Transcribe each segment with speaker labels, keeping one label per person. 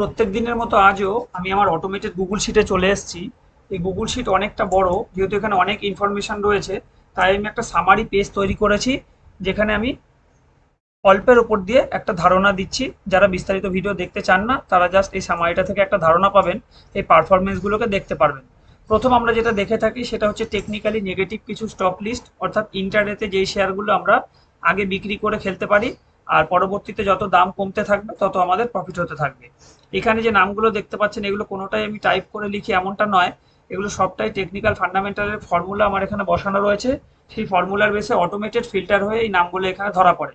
Speaker 1: প্রত্যেক দিনের মতো আজও আমি আমার অটোমেটেড গুগল শিটে চলে এসেছি। এই গুগল শিট অনেকটা বড়, যেহেতু এখানে অনেক ইনফরমেশন রয়েছে, তাই আমি একটা সামারি পেজ তৈরি করেছি, যেখানে আমি অল্পের ওপর দিয়ে একটা ধারণা দিচ্ছি। যারা বিস্তারিত ভিডিও দেখতে চান না, তারা জাস্ট এই সামারিটা থেকে একটা ধারণা পাবেন, এই পারফরমেন্সগুলোকে দেখতে পারবেন। প্রথম আমরা যেটা দেখে থাকি, সেটা হচ্ছে টেকনিক্যালি নেগেটিভ কিছু স্টক লিস্ট অর্থাৎ ইন্টারনেটে যেই শেয়ারগুলো আমরা আগে বিক্রি করে খেলতে পারি আর পরবর্তীতে যত দাম কমতে থাকবে, তত আমাদের প্রফিট হতে থাকবে। এখানে যে নামগুলো দেখতে পাচ্ছেন, এগুলো কোনোটাই আমি টাইপ করে লিখি এমনটা নয়। এগুলো সবটাই টেকনিক্যাল ফান্ডামেন্টালের ফর্মুলা আমার এখানে বসানো রয়েছে। সেই ফর্মুলার বেসে অটোমেটেড ফিল্টার হয়ে এই নামগুলো এখানে ধরা পড়ে।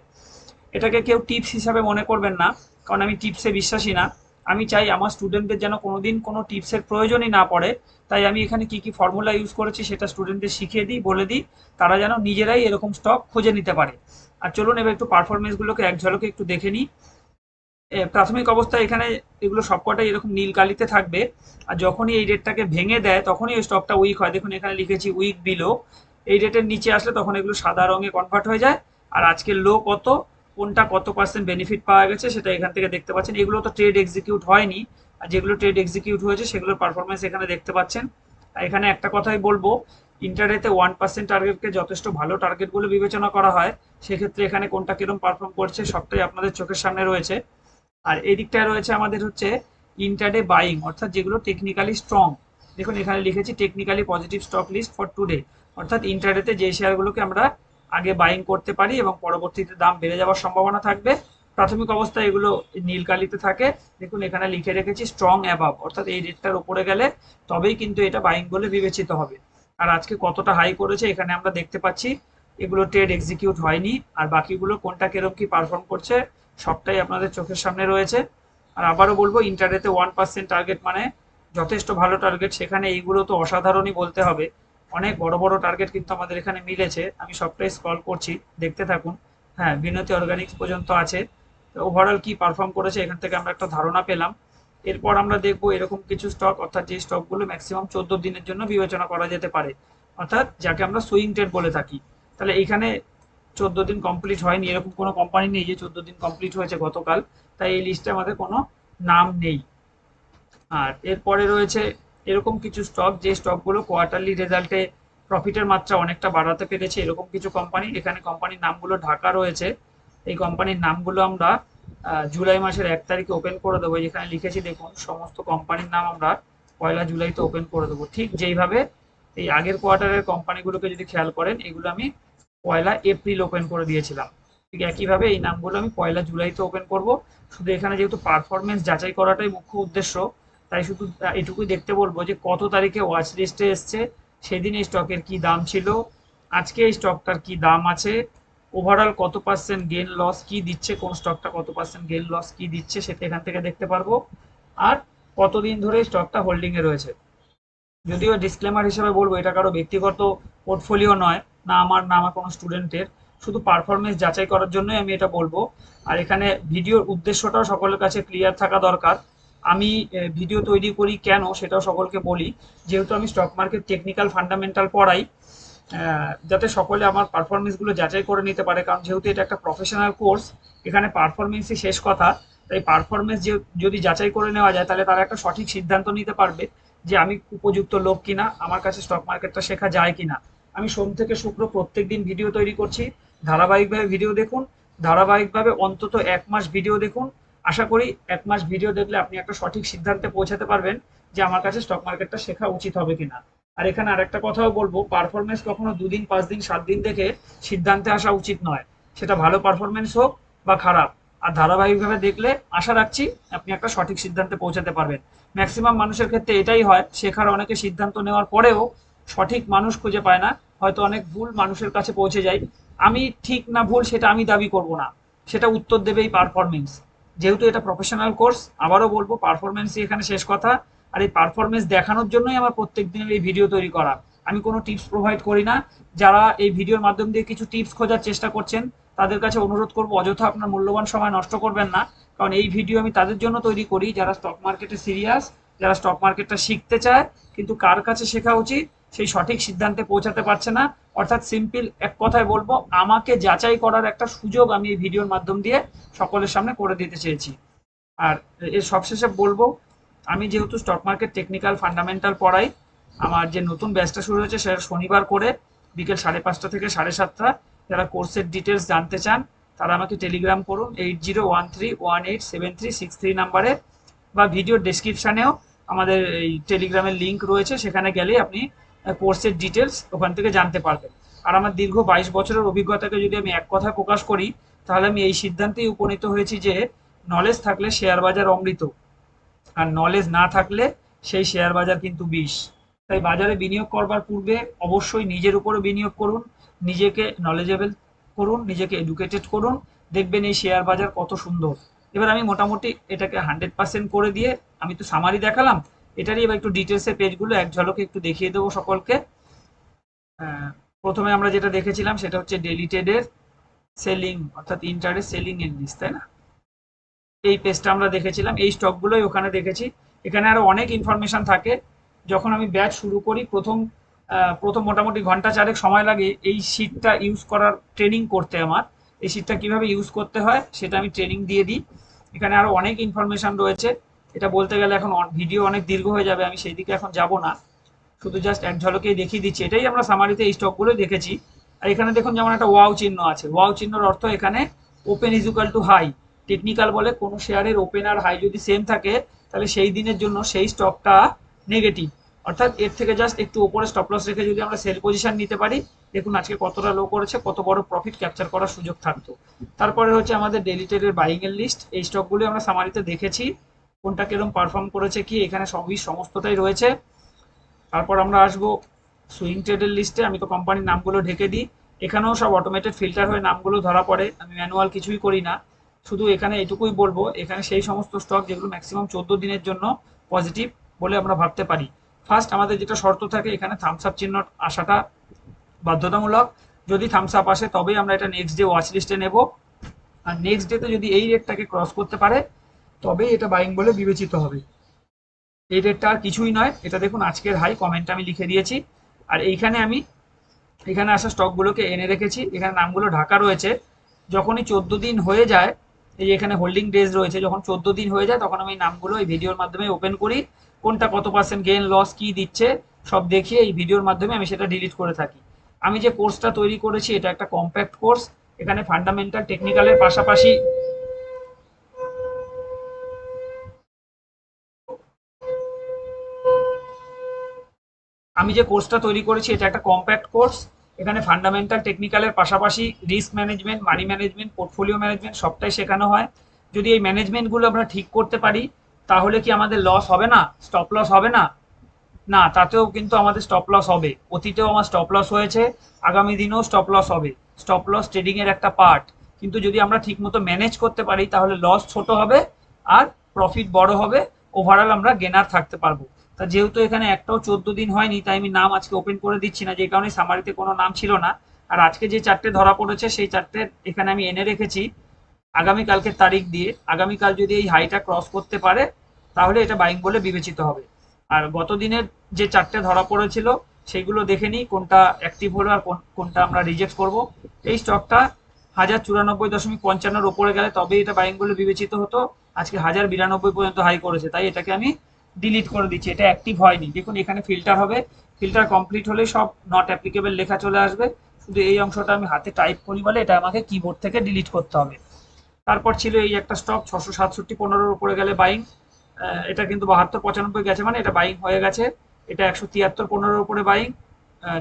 Speaker 1: এটাকে কেউ টিপস হিসাবে মনে করবেন না, কারণ আমি টিপসে বিশ্বাসী না। আমি চাই আমার স্টুডেন্টদের যেন কোনোদিন কোনো টিপসের প্রয়োজনই না পড়ে। তাই আমি এখানে কি কি ফর্মুলা ইউজ করেছি সেটা স্টুডেন্টদের শিখিয়ে দিই, বলে দিই। তারা যেন নিজেরাই এরকম স্টক খুঁজে নিতে পারে। আর চলুন এবার একটু পারফরমেন্সগুলোকে এক ঝলকে একটু দেখে নিই। প্রাথমিক অবস্থায় এখানে এগুলো সবকটাই এরকম নীল কালিতে থাকবে। আর যখনই এই রেটটাকে ভেঙে দেয়, তখনই ওই স্টকটা উইক হয়। দেখুন, এখানে লিখেছি উইক বিলো এই রেটের নিচে আসলে তখন এগুলো সাদা রঙে কনভার্ট হয়ে যায়। আর আজকের লো কত? কোনটা কত পার্সেন্ট বেনিফিট পাওয়া গেছে সেটা এখান থেকে দেখতে পাচ্ছেন। এগুলো তো ট্রেড এক্সিকিউট হয়নি। আর যেগুলো ট্রেড এক্সিকিউট হয়েছে সেগুলোর পারফরমেন্স এখানে দেখতে পাচ্ছেন। আর এখানে একটা কথাই বলব ইন্টারনেটে ওয়ান পার্সেন্ট টার্গেটকে যথেষ্ট ভালো টার্গেট বলে বিবেচনা করা হয়। সেক্ষেত্রে এখানে কোনটা কিরম পারফর্ম করছে সবটাই আপনাদের চোখের সামনে রয়েছে। আর এই দিকটায় রয়েছে আমাদের হচ্ছে ইন্টারডে বাইং অর্থাৎ যেগুলো টেকনিক্যালি স্ট্রং দেখুন, এখানে লিখেছি technically positive stock list for today অর্থাৎ ইন্টারডেতে যে শেয়ারগুলোকে আমরা আগে বাইং করতে পারি এবং পরবর্তীতে দাম বেড়ে যাওয়ার সম্ভাবনা থাকবে। প্রাথমিক অবস্থায় এগুলো নীলকালিতে থাকে। দেখুন, এখানে লিখে রেখেছি স্ট্রং অ্যাভাব অর্থাৎ এই রেটটার উপরে গেলে তবেই কিন্তু এটা বাইং বলে বিবেচিত হবে। আর আজকে কতটা হাই করেছে, এখানে আমরা দেখতে পাচ্ছি। এগুলো ট্রেড এক্সিকিউট হয়নি। আর বাকিগুলো কোনটা কীরকম কি পারফর্ম করছে, সবটাই আপনাদের চোখের সামনে রয়েছে। আর আবারও বলব ইন্টারনেটে ওয়ান পার্সেন্ট টার্গেট মানে যথেষ্ট ভালো টার্গেট সেখানে এইগুলো তো অসাধারণই বলতে হবে। অনেক বড় বড় টার্গেট কিন্তু আমাদের এখানে মিলেছে। আমি সবটাই স্ক্রল করছি, দেখতে থাকুন। হ্যাঁ বিনতি অর্গানিক্স পর্যন্ত আছে। ওভারঅল কি পারফর্ম করেছে এখান থেকে আমরা একটা ধারণা পেলাম। এরপর আমরা দেখব এরকম কিছু স্টক অর্থাৎ যে স্টকগুলো ম্যাক্সিমাম চোদ্দ দিনের জন্য বিবেচনা করা যেতে পারে। অর্থাৎ যাকে আমরা সুইং ট্রেড বলে থাকি। তাহলে এখানে চোদ্দ দিন কমপ্লিট হয়নি। এরকম কোনো কোম্পানি নেই যে চোদ্দ দিন কমপ্লিট হয়েছে গতকাল। তাই এই লিস্টে আমাদের কোনো নাম নেই। আর এরপরে রয়েছে এরকম কিছু স্টক যে স্টকগুলো কোয়ার্টারলি রেজাল্টে প্রফিটের মাত্রা অনেকটা বাড়াতে পেরেছে, এরকম কিছু কোম্পানি এখানে কোম্পানির নামগুলো ঢাকা রয়েছে। এই কোম্পানির নামগুলো আমরা জুলাই মাসের এক তারিখে ওপেন করে দেবো। যেখানে লিখেছি দেখুন, সমস্ত কোম্পানির নাম আমরা পয়লা জুলাইতে ওপেন করে দেবো। ঠিক যেইভাবে এই আগের কোয়ার্টারের কোম্পানিগুলোকে যদি খেয়াল করেন, এগুলো আমি পয়লা এপ্রিল ওপেন করে দিয়েছিলাম। ঠিক একইভাবে এই নামগুলো আমি পয়লা জুলাইতে ওপেন করব। শুধু এখানে যেহেতু পারফরমেন্স যাচাই করাটাই মুখ্য উদ্দেশ্য তাই শুধু এটুকুই দেখতে বলব যে কত তারিখে ওয়াচ লিস্টে এসছে, সেদিন এই স্টকের কি দাম ছিল, আজকে এই স্টকটার কি দাম আছে ওভারঅল কত পার্সেন্ট গেন লস কি দিচ্ছে, কোন স্টকটা কত পার্সেন্ট গেন লস কি দিচ্ছে, সেটা এখান থেকে দেখতে পারব, আর কতদিন ধরে স্টকটা হোল্ডিং এ রয়েছে। যদিও ডিসক্লেমার হিসেবে বলব, এটা কারও ব্যক্তিগত পোর্টফোলিও নয়, না আমার না আমার কোনো স্টুডেন্টের শুধু পারফরমেন্স যাচাই করার জন্যই আমি এটা বলব। আর এখানে ভিডিওর উদ্দেশ্যটাও সকলের কাছে ক্লিয়ার থাকা দরকার। আমি ভিডিও তৈরি করি কেন সেটাও সকলকে বলি। যেহেতু আমি স্টক মার্কেট টেকনিক্যাল ফান্ডামেন্টাল পড়াই যাতে সকলে আমার পারফরমেন্সগুলো যাচাই করে নিতে পারে। কারণ যেহেতু এটা একটা প্রফেশনাল কোর্স এখানে পারফরমেন্সই শেষ কথা। তাই পারফরমেন্স যে, যদি যাচাই করে নেওয়া যায়, তাহলে তারা একটা সঠিক সিদ্ধান্ত নিতে পারবে যে আমি উপযুক্ত লোক কিনা, আমার কাছে স্টক মার্কেটটা শেখা যায় কিনা। আমি সোম থেকে শুক্র প্রত্যেক দিন ভিডিও তৈরি করছি। ধারাবাহিকভাবে ভিডিও দেখুন। ধারাবাহিকভাবে অন্তত এক মাস ভিডিও দেখুন। আশা করি এক মাস ভিডিও দেখলে আপনি একটা সঠিক সিদ্ধান্তে পৌঁছাতে পারবেন যে আমার কাছে স্টক মার্কেটটা শেখা উচিত হবে কিনা। আর এখানে আরেকটা কথাও বলব পারফরমেন্স কখনো দুদিন পাঁচ দিন সাত দিন দেখে সিদ্ধান্তে আসা উচিত নয়। সেটা ভালো পারফরমেন্স হোক বা খারাপ। আর ধারাবাহিকভাবে দেখলে আশা রাখছি আপনি একটা সঠিক সিদ্ধান্তে পৌঁছাতে পারবেন। ম্যাক্সিমাম মানুষের ক্ষেত্রে এটাই হয়, শেখার অনেকে সিদ্ধান্ত নেওয়ার পরেও সঠিক মানুষ খুঁজে পায় না, হয়তো অনেক ভুল মানুষের কাছে পৌঁছে যায়। আমি ঠিক না ভুল সেটা আমি দাবি করব না। সেটা উত্তর দেবে এই পারফরমেন্স যেহেতু এটা প্রফেশনাল কোর্স আবারও বলব পারফরমেন্সই এখানে শেষ কথা। আর এই পারফরমেন্স দেখানোর জন্যই আমার প্রত্যেক দিনের এই ভিডিও তৈরি করা। আমি কোনো টিপস প্রোভাইড করি না। যারা এই ভিডিওর মাধ্যম দিয়ে কিছু টিপস খোঁজার চেষ্টা করছেন, তাদের কাছে অনুরোধ করব, অযথা আপনার মূল্যবান সময় নষ্ট করবেন না। কারণ এই ভিডিও আমি তাদের জন্য তৈরি করি, যারা স্টক মার্কেটে সিরিয়াস যারা স্টক মার্কেটটা শিখতে চায়, কিন্তু কার কাছে শেখা উচিত? সেই সঠিক সিদ্ধান্তে পৌঁছাতে পারছে না। অর্থাৎ সিম্পল এক কথায় বলব, আমাকে যাচাই করার একটা সুযোগ আমি এই ভিডিওর মাধ্যম দিয়ে সকলের সামনে করে দিতে চেয়েছি। আর এর সবশেষে বলব, আমি যেহেতু স্টক মার্কেট টেকনিক্যাল ফান্ডামেন্টাল পড়াই, আমার যে নতুন ব্যাচটা শুরু হয়েছে সেটা শনিবার করে বিকেল সাড়ে পাঁচটা থেকে সাড়ে সাতটা, যারা কোর্সের ডিটেলস জানতে চান, তারা আমাকে টেলিগ্রাম করুন eight zero one three one eight seven three six three নাম্বারে, বা ভিডিও ডেসক্রিপশানেও আমাদের এই টেলিগ্রামের লিঙ্ক রয়েছে, সেখানে গেলেই আপনি কোর্সের ডিটেলস ওখান থেকে জানতে পারবেন। আর আমার দীর্ঘ বাইশ বছরের অভিজ্ঞতাকে যদি আমি এক কথায় প্রকাশ করি, তাহলে আমি এই সিদ্ধান্তেই উপনীত হয়েছি যে নলেজ থাকলে শেয়ার বাজার অমৃত। আর নলেজ না থাকলে সেই শেয়ার বাজার কিন্তু বিষ। তাই বাজারে বিনিয়োগ করবার পূর্বে অবশ্যই নিজের উপরে বিনিয়োগ করুন, নিজেকে নলেজেবল করুন, নিজেকে এডুকেটেড করুন, দেখবেন এই শেয়ার বাজার কত সুন্দর। এবার আমি মোটামুটি এটাকে হান্ড্রেড পার্সেন্ট করে দিয়ে আমি তো সামারি দেখালাম এটারই এবার একটু ডিটেলসে পেজগুলো এক ঝলকে একটু দেখিয়ে দেবো সকলকে। প্রথমে আমরা যেটা দেখেছিলাম, সেটা হচ্ছে ডেলিটেডের সেলিং অর্থাৎ ইন্টারে সেলিং এর লিস্ট তাই না? এই পেজটা আমরা দেখেছিলাম, এই স্টকগুলোই ওখানে দেখেছি। এখানে আরও অনেক ইনফরমেশন থাকে। যখন আমি ব্যাচ শুরু করি, প্রথম প্রথম মোটামুটি ঘণ্টা চারেক সময় লাগে এই শিটটা ইউজ করার ট্রেনিং করতে আমার। এই শিটটা কীভাবে ইউজ করতে হয়, সেটা আমি ট্রেনিং দিয়ে দিই। এখানে আরও অনেক ইনফরমেশন রয়েছে। এটা বলতে গেলে এখন ভিডিও অনেক দীর্ঘ হয়ে যাবে, আমি সেই দিকে এখন যাব না। শুধু জাস্ট এক ঝলকেই দেখিয়ে দিচ্ছি, এটাই আমরা সামারিতে এই স্টকগুলো দেখেছি। আর এখানে দেখুন যেমন একটা ওয়াও চিহ্ন আছে। ওয়াও চিহ্নর অর্থ এখানে open is equal to high technical বলে কোনো শেয়ারের ওপেন আর হাই যদি সেম থাকে, তাহলে সেই দিনের জন্য সেই স্টকটা নেগেটিভ অর্থাৎ এর থেকে জাস্ট একটু ওপরে স্টপ লস রেখে যদি আমরা সেল পজিশন নিতে পারি, দেখুন আজকে কতটা লো করেছে, কত বড় প্রফিট ক্যাপচার করার সুযোগ থাকতো। তারপরে হচ্ছে আমাদের ডেলিটেডের বাইং এর লিস্ট এই স্টকগুলো আমরা সামারিতে দেখেছি। কোনটা কীরকম পারফর্ম করেছে কি, এখানে সবই সমস্তটাই রয়েছে। তারপর আমরা আসব সুইং ট্রেডের লিস্টে আমি তো কোম্পানির নামগুলো ঢেকে দিই। এখানেও সব অটোমেটেড ফিল্টার হয়ে নামগুলো ধরা পড়ে। আমি ম্যানুয়াল কিছুই করি না। শুধু এখানে এটুকুই বলব। এখানে সেই সমস্ত স্টক যেগুলো ম্যাক্সিমাম চোদ্দ দিনের জন্য পজিটিভ বলে আমরা ভাবতে পারি। ফার্স্ট আমাদের যেটা শর্ত থাকে, এখানে থামস আপ চিহ্ন আসাটা বাধ্যতামূলক। যদি থামস আপ আসে, তবেই আমরা এটা নেক্সট ডে ওয়াচ লিস্টে নেব। আর নেক্সট ডে ডেতে যদি এই রেটটাকে ক্রস করতে পারে তবেই এটা বাইং বলে বিবেচিত হবে। এই রেটটা আর কিছুই নয়। এটা দেখুন, আজকের হাই কমেন্ট আমি লিখে দিয়েছি। আর এইখানে আমি, এখানে আসা স্টকগুলোকে এনে রেখেছি। এখানে নামগুলো ঢাকা রয়েছে। যখনই চোদ্দ দিন হয়ে যায়, এই এখানে হোল্ডিং ডেজ রয়েছে, যখন চোদ্দ দিন হয়ে যায়, তখন আমি নামগুলো এই ভিডিওর মাধ্যমে ওপেন করি। কোনটা কত পার্সেন্ট গেন লস কি দিচ্ছে, সব দেখিয়ে এই ভিডিওর মাধ্যমে আমি সেটা ডিলিট করে থাকি। আমি যে কোর্সটা তৈরি করেছি, এটা একটা কম্প্যাক্ট কোর্স এখানে ফান্ডামেন্টাল টেকনিক্যালের পাশাপাশি আমি যে কোর্সটা তৈরি করেছি, এটা একটা কম্প্যাক্ট কোর্স এখানে ফান্ডামেন্টাল টেকনিক্যালের পাশাপাশি risk management money management portfolio management সবটাই শেখানো হয়। যদি এই ম্যানেজমেন্টগুলো আমরা ঠিক করতে পারি, তাহলে কি আমাদের লস হবে না? স্টপ লস হবে না? না, তাতেও কিন্তু আমাদের স্টপ লস হবে। অতীতেও আমার স্টপ লস হয়েছে, আগামী দিনেও স্টপ লস হবে। স্টপ লস ট্রেডিংয়ের একটা পার্ট কিন্তু যদি আমরা ঠিকমতো ম্যানেজ করতে পারি, তাহলে লস ছোট হবে আর প্রফিট বড় হবে। ওভারঅল আমরা গেনার থাকতে পারব। তা যেহেতু এখানে একটাও চোদ্দ দিন হয়নি, তাই আমি নাম আজকে ওপেন করে দিচ্ছি না যে কারণে সামারিতে কোনো নাম ছিল না। আর আজকে যে চারটে ধরা পড়েছে, সেই চারটে এখানে আমি এনে রেখেছি আগামীকালকের তারিখ দিয়ে। আগামীকাল যদি এই হাইটা ক্রস করতে পারে, তাহলে এটা বাইং বলে বিবেচিত হবে। আর গত দিনের যে চারটে ধরা পড়েছিল সেগুলো দেখে নিই, কোনটা অ্যাক্টিভ হলো আর কোনটা আমরা রিজেক্ট করব। এই স্টকটা হাজার চুরানব্বই দশমিক পঞ্চান্নর ওপরে গেলে তবে এটা বাইং বলে বিবেচিত হতো। আজকে হাজার বিরানব্বই পর্যন্ত হাই করেছে, তাই এটাকে আমি ডিলিট করে দিচ্ছি, এটা অ্যাক্টিভ হয়নি। দেখুন, এখানে ফিল্টার হবে। ফিল্টার কমপ্লিট হলে সব নট অ্যাপ্লিকেবল লেখা চলে আসবে। শুধু এই অংশটা আমি হাতে টাইপ করি বলে এটা আমাকে কিবোর্ড থেকে ডিলিট করতে হবে। তারপর ছিল এই একটা স্টক ছশো সাতষট্টি পনেরোর উপরে গেলে বাইং এটা কিন্তু বাহাত্তর পঁচানব্বই গেছে মানে এটা বাইং হয়ে গেছে। এটা একশো তিয়াত্তর পনেরোর উপরে বাইং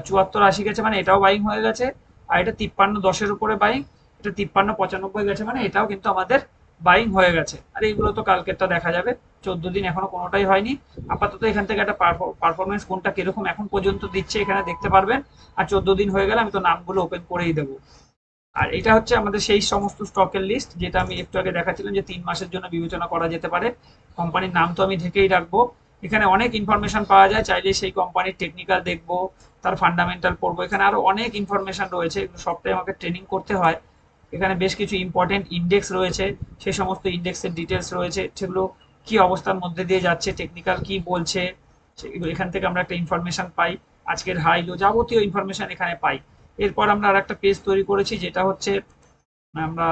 Speaker 1: চুয়াত্তর আশি গেছে মানে এটাও বাইং হয়ে গেছে। আর এটা তিপ্পান্ন দশের উপরে বাইং এটা তিপ্পান্ন পঁচানব্বই গেছে মানে এটাও কিন্তু আমাদের বাইং হয়ে গেছে। আর এইগুলো তো কালকেরটা দেখা যাবে। চোদ্দ দিন এখনও কোনোটাই হয়নি। আপাতত এখান থেকে একটা পারফরমেন্স কোনটা কীরকম এখন পর্যন্ত দিচ্ছে এখানে দেখতে পারবেন। আর চোদ্দ দিন হয়ে গেলে আমি তো নামগুলো ওপেন করেই দেবো। আর এটা হচ্ছে আমাদের সেই সমস্ত স্টকের লিস্ট যেটা আমি একটু আগে দেখাচ্ছিলাম যে তিন মাসের জন্য বিবেচনা করা যেতে পারে। কোম্পানির নাম তো আমি ঢেকেই রাখব। এখানে অনেক ইনফরমেশন পাওয়া যায়। চাইলে সেই কোম্পানির টেকনিক্যাল দেখব, তার ফান্ডামেন্টাল পড়ব। এখানে আরও অনেক ইনফরমেশন রয়েছে। সবটাই আমাকে ট্রেনিং করতে হয়। এখানে বেশ কিছু ইম্পর্টেন্ট ইন্ডেক্স রয়েছে সেই সমস্ত ইন্ডেক্সের ডিটেলস রয়েছে, সেগুলো কি অবস্থার মধ্যে দিয়ে যাচ্ছে টেকনিক্যাল কি বলছে এখান থেকে আমরা একটা ইনফরমেশন পাই। আজকের হাই লো যাবতীয় ইনফরমেশন এখানে পাই। এরপর আমরা আর একটা পেজ তৈরি করেছি, যেটা হচ্ছে, আমরা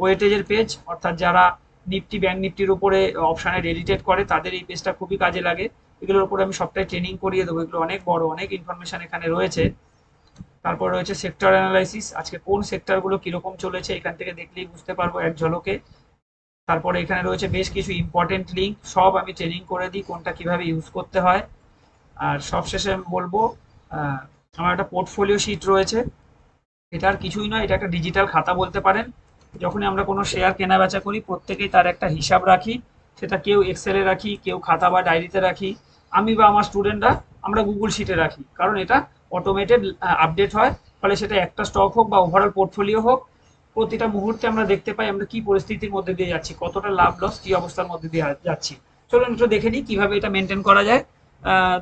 Speaker 1: ওয়েটেজের পেজ অর্থাৎ যারা নিফটি ব্যাংক নিফটির উপরে অপশানে ডেডিটেট করে, তাদের এই পেজটা খুবই কাজে লাগে। এগুলোর উপরে আমি সবটাই ট্রেনিং করিয়ে দেবো। এগুলো অনেক বড়, অনেক ইনফরমেশন এখানে রয়েছে। তারপর রয়েছে সেক্টর অ্যানালাইসিস আজকে কোন সেক্টরগুলো কীরকম চলেছে এখান থেকে দেখলেই বুঝতে পারব এক ঝলকে। তারপরে এখানে রয়েছে বেশ কিছু ইম্পর্টেন্ট লিঙ্ক সব আমি ট্রেনিং করে দিই কোনটা কীভাবে ইউজ করতে হয়। আর সবশেষে আমি বলব আমার একটা পোর্টফোলিও শিট রয়েছে। এটা আর কিছুই নয়, এটা একটা ডিজিটাল খাতা বলতে পারেন। যখনই আমরা কোনো শেয়ার কেনা বেচা করি, প্রত্যেকেই তার একটা হিসাব রাখি। সেটা কেউ এক্সেলে রাখি, কেউ খাতা বা ডায়েরিতে রাখি। আমি বা আমার স্টুডেন্টরা আমরা গুগল শিটে রাখি। কারণ এটা অটোমেটেড আপডেট হয়। ফলে সেটা একটা স্টক হোক বা ওভারঅল পোর্টফোলিও হোক, প্রতিটা মুহূর্তে আমরা দেখতে পাই আমরা কি পরিস্থিতির মধ্যে দিয়ে যাচ্ছি, কতটা লাভ লস কি অবস্থার মধ্যে দিয়ে যাচ্ছি। চলুন একটু দেখে নিই কীভাবে এটা মেনটেন করা যায়।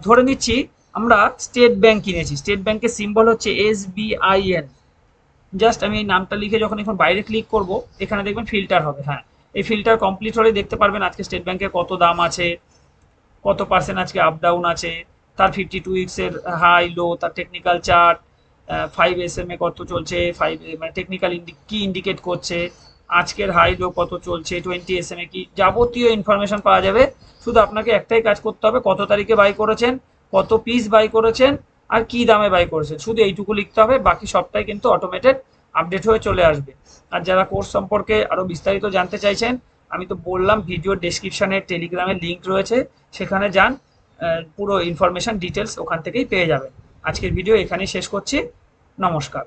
Speaker 1: ধরে নিচ্ছি আমরা স্টেট ব্যাংক কিনেছি। স্টেট ব্যাংকের সিম্বল হচ্ছে এস বিআইএন জাস্ট আমি এই নামটা লিখে যখন এখন বাইরে ক্লিক করব, এখানে দেখবেন ফিল্টার হবে হ্যাঁ। এই ফিল্টার কমপ্লিট হলে দেখতে পারবেন আজকে স্টেট ব্যাংকের কত দাম আছে, কত পার্সেন্ট আজকে আপ ডাউন আছে। তার ফিফটি টু উইক্সের হাই লো তার technical chart five S M A কত চলছে ফাইভ মানে টেকনিক্যাল কি ইন্ডিকেট করছে, আজকের হাই লো কত চলছে টোয়েন্টি এস এম এ কি যাবতীয় ইনফরমেশন পাওয়া যাবে। শুধু আপনাকে একটাই কাজ করতে হবে, কত তারিখে বাই করেছেন, কত পিস বাই করেছেন, আর কি দামে বাই করেছেন। শুধু এইটুকু লিখতে হবে, বাকি সবটাই কিন্তু অটোমেটেড আপডেট হয়ে চলে আসবে। আর যারা কোর্স সম্পর্কে আরও বিস্তারিত জানতে চাইছেন, আমি তো বললাম ভিডিও ডেসক্রিপশনে টেলিগ্রামের লিঙ্ক রয়েছে, সেখানে যান। পুরো ইনফরমেশন ডিটেলস ওখান থেকেই পেয়ে যাবেন আজকের ভিডিও এখানেই শেষ করছি। নমস্কার।